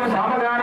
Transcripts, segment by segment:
干啥呢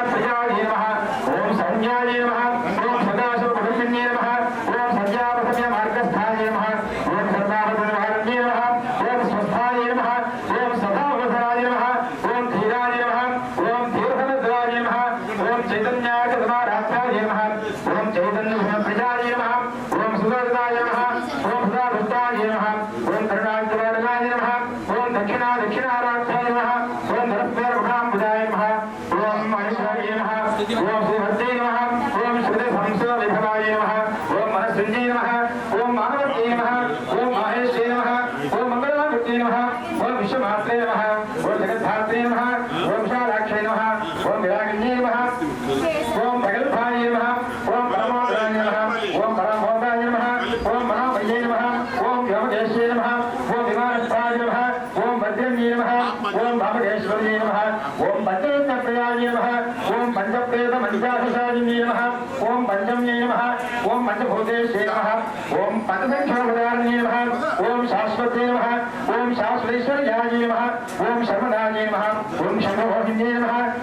अतिसंख्योदारण्ये नमः। ओम शाश्वते नमः। ओम शाश्वतेश्वरयाये नमः। ओम शर्मदाये नमः। ओम शंभोहिन्ये नमः।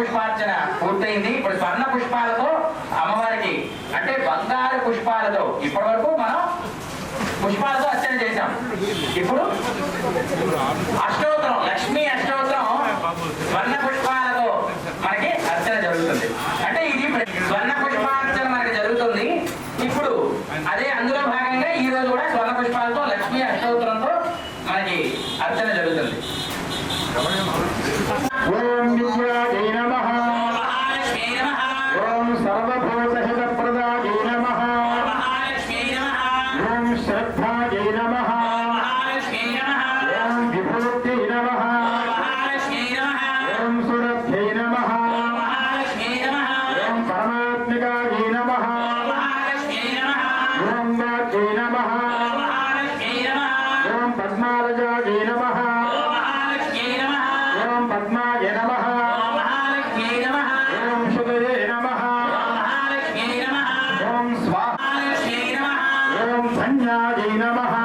పుష్పార్చన పూర్తయింది. ఇప్పుడు స్వర్ణ పుష్పాలతో అమ్మవారికి అంటే బంగారు పుష్పాలతో ఇప్పటి వరకు మనం పుష్పాలతో అర్చన చేశాం. ఇప్పుడు అష్టోత్తరం లక్ష్మీ Sarabate. Shivaya Namaha.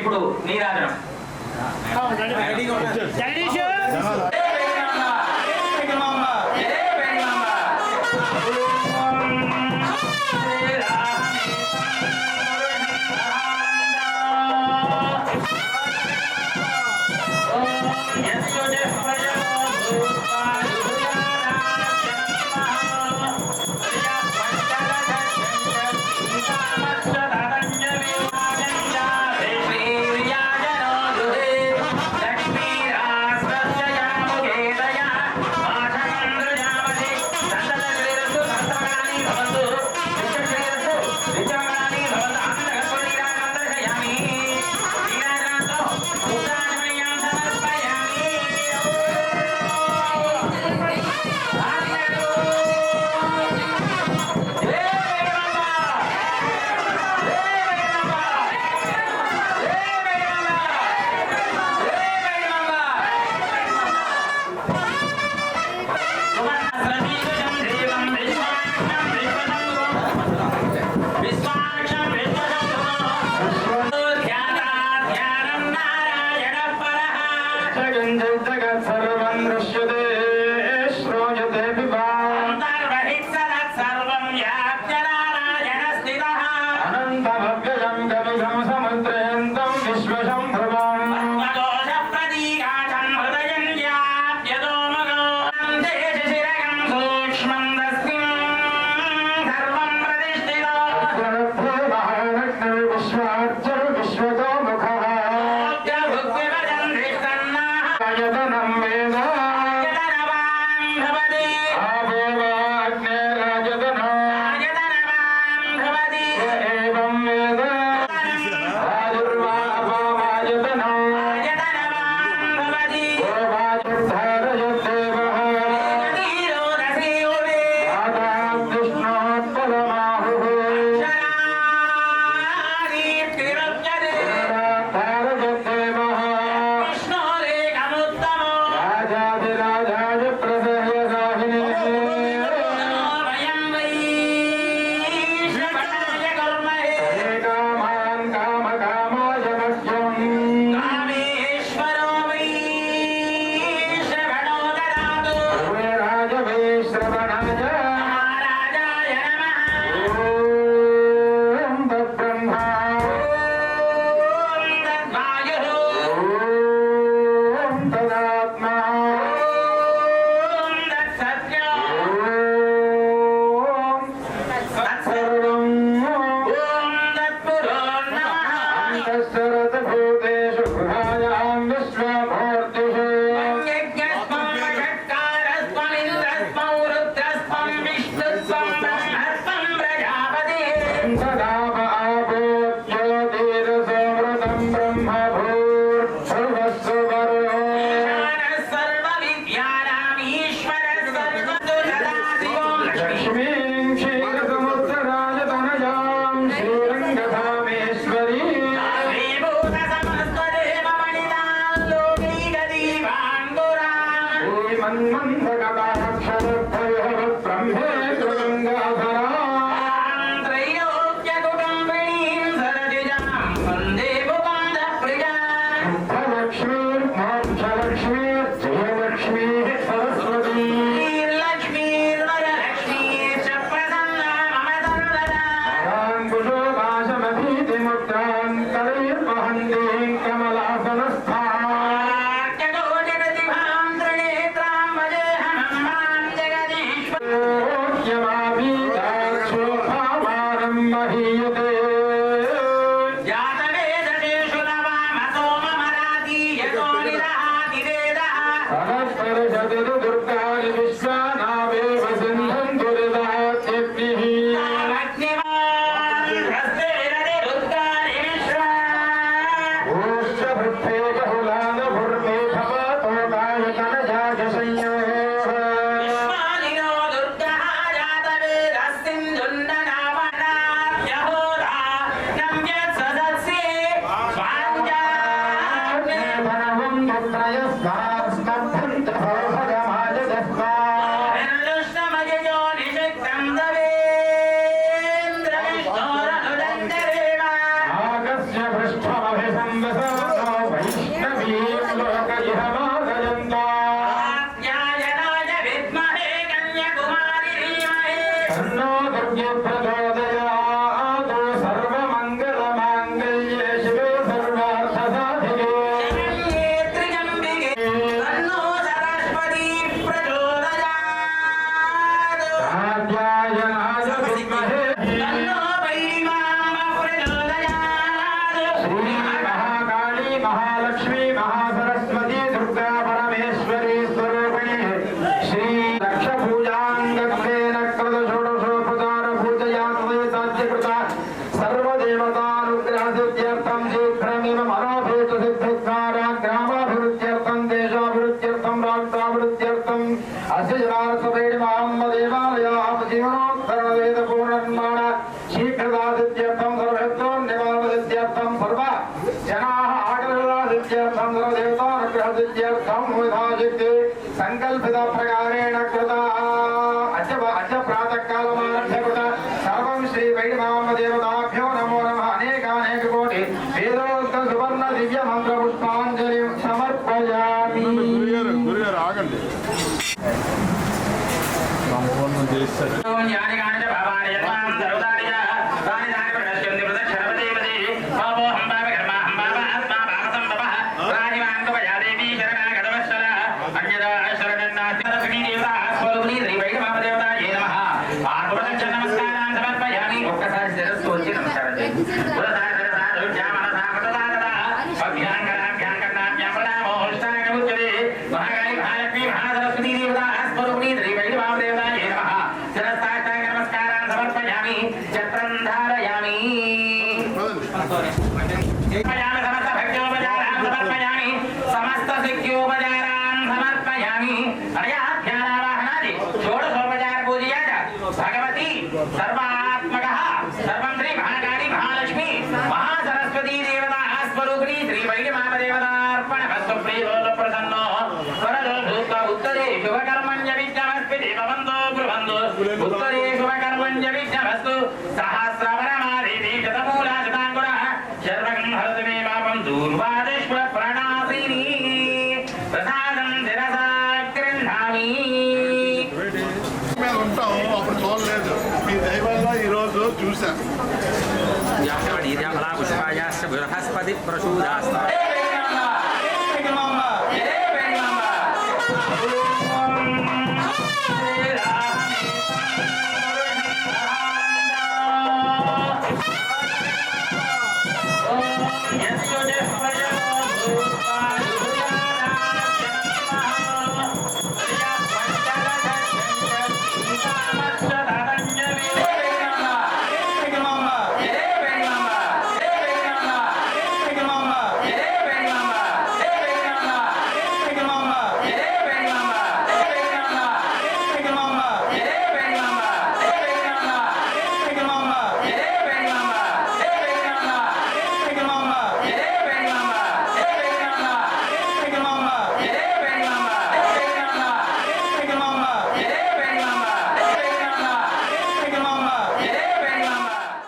ఇప్పుడు నీరాజనం. Sekarang sekarang స్వామి మేము ఉంటాం అప్పుడు చూడలేదు. మీ దైవల్ల ఈరోజు చూశాను. పుష్పాయాస్ బృహస్పతి ప్రచూదాస్త.